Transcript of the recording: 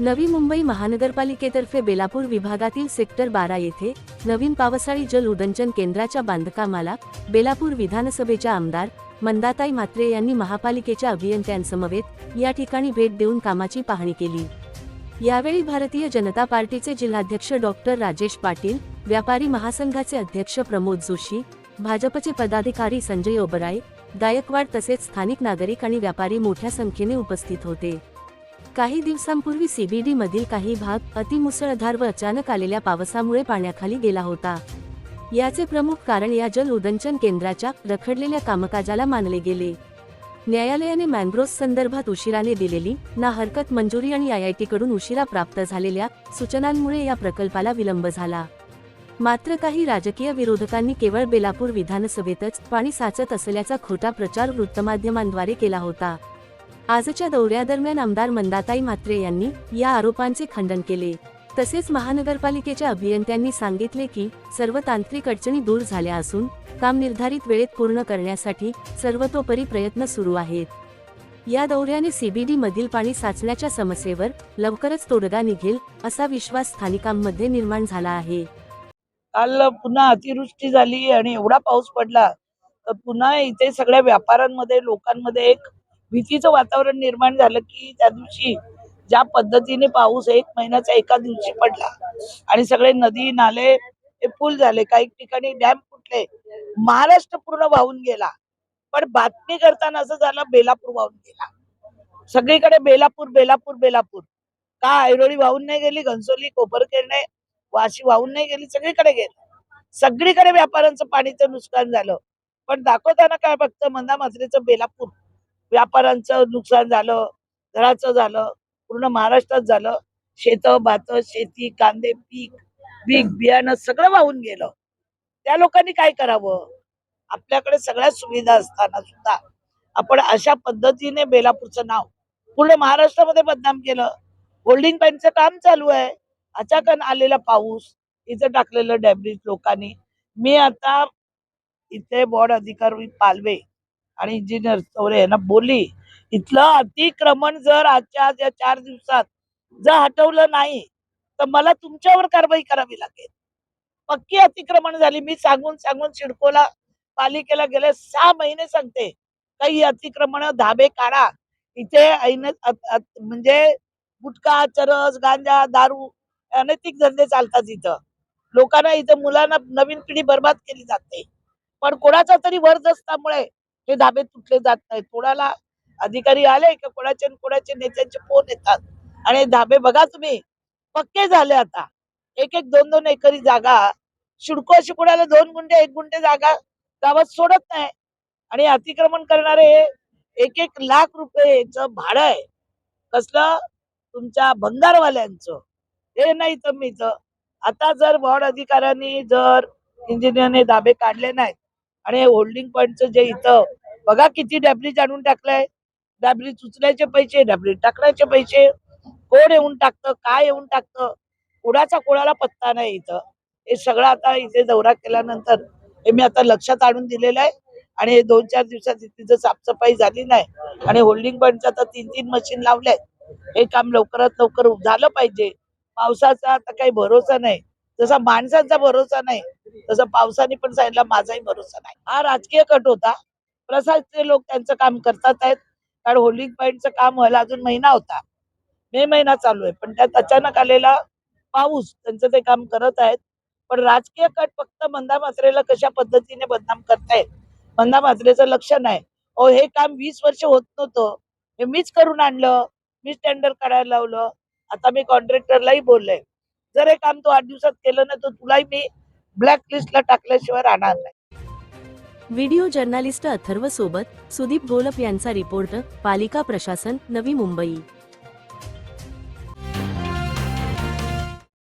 नवी मुंबई महानगरपालिकेतर्फे बेलापूर विभागातील सेक्टर बारा येथे नवीन पावसाळी जल उदंचन केंद्राच्या बांधकामाला बेलापूर विधानसभेच्या आमदार मंदाताई म्हात्रे यांनी महापालिकेच्या अभियंत्यांसमवेत या ठिकाणी भेट देऊन कामाची पाहणी केली. यावेळी भारतीय जनता पार्टीचे जिल्हाध्यक्ष डॉक्टर राजेश पाटील व्यापारी महासंघाचे अध्यक्ष प्रमोद जोशी भाजपचे पदाधिकारी संजय ओबराय गायकवाड तसेच स्थानिक नागरिक आणि व्यापारी मोठ्या संख्येने उपस्थित होते. काही दिवसांपूर्वी सीबीडी मधील काही भाग अतिमुसळधार व अचानक आलेल्या पावसामुळे पाण्याखाली गेला होता. याचे प्रमुख कारण या जल उदंचन केंद्राच्या रखडलेल्या कामकाजाला मानले गेले. न्यायालयाने मॅनग्रोव्ह संदर्भात उशिराने दिलेली ना हरकत मंजुरी आणि आय आयकडून उशिरा प्राप्त झालेल्या सूचनांमुळे या प्रकल्पाला विलंब झाला. मात्र काही राजकीय विरोधकांनी केवळ बेलापूर विधानसभेतच पाणी साचत असल्याचा खोटा प्रचार वृत्तमाध्यमांद्वारे केला होता. आजच्या दौऱ्यादरम्यान आमदार मंदाताई म्हात्रे यांनी या आरोपांचे खंडन केले. तसेच महानगरपालिकेच्या अभियंत्यांनी सांगितले की सर्व तांत्रिक अडचणी दूर झाल्या असून काम निर्धारित वेळेत पूर्ण करण्यासाठी सर्वतोपरी प्रयत्न सुरू आहेत. या दौऱ्याने सीबीडी मधील पाणी साचण्याच्या समस्येवर लवकरच तोडगा निघेल असा विश्वास स्थानिकांमध्ये निर्माण झाला आहे. काल पुन्हा अतिवृष्टी झाली आणि एवढा पाऊस पडला तर पुन्हा इथे सगळ्या व्यापाऱ्यांमध्ये लोकांमध्ये एक भीतीचं वातावरण निर्माण झालं की त्या दिवशी ज्या पद्धतीने पाऊस एक महिन्याचा एका दिवशी पडला आणि सगळे नदी नाले हे फुल झाले काही ठिकाणी डॅम फुटले महाराष्ट्र पूर्ण वाहून गेला. पण बातमी करताना असं झालं बेलापूर वाहून गेला. सगळीकडे बेलापूर बेलापूर बेलापूर. का ऐरोळी वाहून नाही गेली घनसोली कोपरखेडणे वाशी वाहून नाही गेली सगळीकडे गेली. सगळीकडे व्यापाऱ्यांचं पाणीचं नुकसान झालं. पण दाखवताना काय फक्त मंदा मात्रेचं बेलापूर. व्यापाऱ्यांचं नुकसान झालं घराचं झालं पूर्ण महाराष्ट्रात झालं. शेत भात शेती कांदे पीक पीक बियाणं सगळं वाहून गेलं. त्या लोकांनी काय करावं? आपल्याकडे सगळ्या सुविधा असताना सुद्धा आपण अशा पद्धतीने बेलापूरचं नाव पूर्ण महाराष्ट्रामध्ये बदनाम केलं. होल्डिंग पॅन्टचं काम चालू आहे. अचानक आलेला पाऊस इथं टाकलेलं डॅब्रिज लोकांनी. मी आता इथे बॉर्ड अधिकारी पालवे आणि इंजिनियर चौरे यांना बोलली इथलं अतिक्रमण जर आजच्या आज या चार दिवसात जर हटवलं नाही तर मला तुमच्यावर कारवाई करावी लागेल. पक्की अतिक्रमण झाली. मी सांगून सांगून सिडकोला पालिकेला गेले सहा महिने सांगते. काही अतिक्रमण धाबे काढा. इथे ऐन म्हणजे गुटखा चरस गांजा दारू अनैतिक धंदे चालतात इथं. लोकांना इथं मुलांना नवीन पिढी बर्बाद केली जाते. पण कोणाचा तरी वरदस्तामुळे हे धाबे तुटले जात नाहीत. कोणाला अधिकारी आले का कोणाचे कोणाचे नेत्यांचे फोन येतात? आणि धाबे बघा तुम्ही पक्के झाले आता. एक एक दोन दोन एकरी जागा. शिडको अशी कुणाला दोन गुंडे एक गुंठे जागा गावात सोडत नाही. आणि अतिक्रमण करणारे एक एक लाख रुपयेच भाडं आहे. कसलं? तुमच्या भंगारवाल्यांचं. हे नाही तर मीच आता जर वॉर्ड अधिकाऱ्यांनी जर इंजिनियरने धाबे काढले नाहीत आणि होल्डिंग पॉईंटचं जे इथं बघा किती डॅब्रिज आणून टाकलंय. डॅब्रिज उचलायचे पैसे डॅब्रिज टाकण्याचे पैसे. कोण येऊन टाकतं काय येऊन टाकतं? कुणाचा कोणाला पत्ता नाही इथं. हे सगळं आता इथे दौरा केल्यानंतर हे मी आता लक्षात आणून दिलेलं आहे. आणि हे दोन चार दिवसात तिथं साफसफाई झाली नाही आणि होल्डिंग पॉईंटचं आता तीन तीन मशीन लावले हे काम लवकरात लवकर झालं पाहिजे. पावसाचा आता काही भरोसा नाही. जसा माणसांचा भरोसा नाही तसं पावसाने पण सांगितलं माझाही भरोसा नाही. हा राजकीय कट होता. प्रसादचे लोक त्यांचं काम करतात आहेत. कारण होल्डिंग पॉईंटचं काम व्हायला अजून महिना होता. मे महिना चालू आहे. पण त्यात अचानक आलेला पाऊस त्यांचं ते काम करत आहेत. पण राजकीय कट फक्त मंदा मात्रेला कशा पद्धतीने बदनाम करतायत मंदा मात्रेचं लक्ष नाही. अहो हे काम वीस वर्ष होत नव्हतं. हे मीच करून आणलं. मीच टेंडर काढायला लावलं. आता मी कॉन्ट्रॅक्टरलाही बोलले. जर हे काम तू आठ दिवसात केलं ना तर तुलाही मी ब्लॅक लिस्टला टाकल्याशिवाय राहणार नाही. व्हिडिओ जर्नालिस्ट अथर्व सोबत सुदीप गोलप यांचा रिपोर्ट पालिका प्रशासन नवी मुंबई.